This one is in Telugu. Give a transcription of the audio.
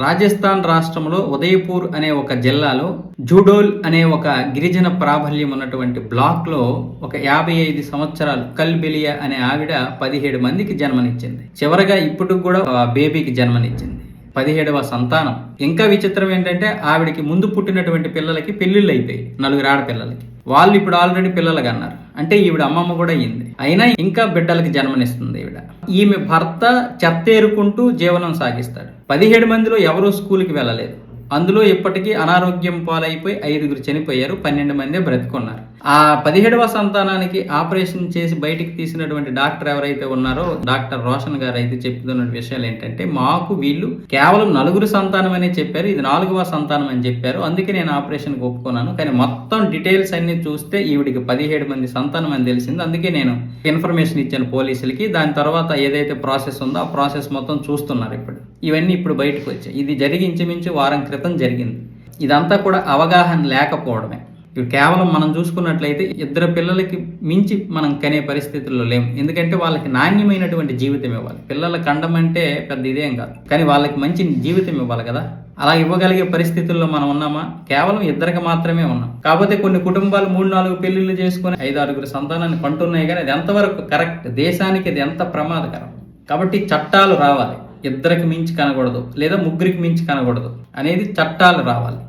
రాజస్థాన్ రాష్ట్రంలో ఉదయపూర్ అనే ఒక జిల్లాలో జూడోల్ అనే ఒక గిరిజన ప్రాబల్యం ఉన్నటువంటి బ్లాక్లో ఒక యాభై ఐదు సంవత్సరాలు కల్బెలియా అనే ఆవిడ పదిహేడు మందికి జన్మనిచ్చింది. చివరగా ఇప్పుడు కూడా బేబీకి జన్మనిచ్చింది. పదిహేడవ సంతానం. ఇంకా విచిత్రం ఏంటంటే ఆవిడకి ముందు పుట్టినటువంటి పిల్లలకి పెళ్ళిళ్ళు అయిపోయాయి నలుగురు ఆడపిల్లలకి. వాళ్ళు ఇప్పుడు ఆల్రెడీ పిల్లలుగా అన్నారు. అంటే ఈవిడ అమ్మమ్మ కూడా అయ్యింది. అయినా ఇంకా బిడ్డలకి జన్మనిస్తుంది ఈవిడ. ఈమె భర్త చెత్తేరుకుంటూ జీవనం సాగిస్తాడు. పదిహేడు మందిలో ఎవరూ స్కూల్కి వెళ్ళలేదు. అందులో ఇప్పటికీ అనారోగ్యం పాలైపోయి ఐదుగురు చనిపోయారు పన్నెండు మందే బ్రతికున్నారు. ఆ పదిహేడవ సంతానానికి ఆపరేషన్ చేసి బయటికి తీసినటువంటి డాక్టర్ ఎవరైతే ఉన్నారో డాక్టర్ రోషన్ గారు అయితే చెప్తున్న విషయాలు ఏంటంటే మాకు వీళ్ళు కేవలం నలుగురు సంతానం అనే చెప్పారు ఇది నాలుగవ సంతానం అని చెప్పారు. అందుకే నేను ఆపరేషన్ ఒప్పుకున్నాను. కానీ మొత్తం డీటెయిల్స్ అన్ని చూస్తే ఈవిడికి పదిహేడు మంది సంతానం అని తెలిసింది. అందుకే నేను ఇన్ఫర్మేషన్ ఇచ్చాను పోలీసులకి. దాని తర్వాత ఏదైతే ప్రాసెస్ ఉందో ఆ ప్రాసెస్ మొత్తం చూస్తున్నారు ఇప్పుడు. ఇవన్నీ ఇప్పుడు బయటకు వచ్చాయి. ఇది జరిగి ఇంచుమించు వారం క్రితం జరిగింది. ఇదంతా కూడా అవగాహన లేకపోవడమే. కేవలం మనం చూసుకున్నట్లయితే ఇద్దరు పిల్లలకి మించి మనం కనే పరిస్థితుల్లో లేము ఎందుకంటే వాళ్ళకి నాణ్యమైనటువంటి జీవితం ఇవ్వాలి. పిల్లల కండం అంటే పెద్ద ఇదేం కాదు. కానీ వాళ్ళకి మంచి జీవితం ఇవ్వాలి కదా. అలా ఇవ్వగలిగే పరిస్థితుల్లో మనం ఉన్నామా? కేవలం ఇద్దరికి మాత్రమే ఉన్నాం. కాకపోతే కొన్ని కుటుంబాలు మూడు నాలుగు పెళ్ళిళ్ళు చేసుకుని ఐదు ఆరుగురు సంతానాన్ని కంటున్నాయి కానీ అది ఎంతవరకు కరెక్ట్? దేశానికి అది ఎంత ప్రమాదకరం? కాబట్టి చట్టాలు రావాలి. ఇద్దరికి మించి కనకూడదు. లేదా ముగ్గురికి మించి కనకూడదు. అనేది చట్టాలు రావాలి.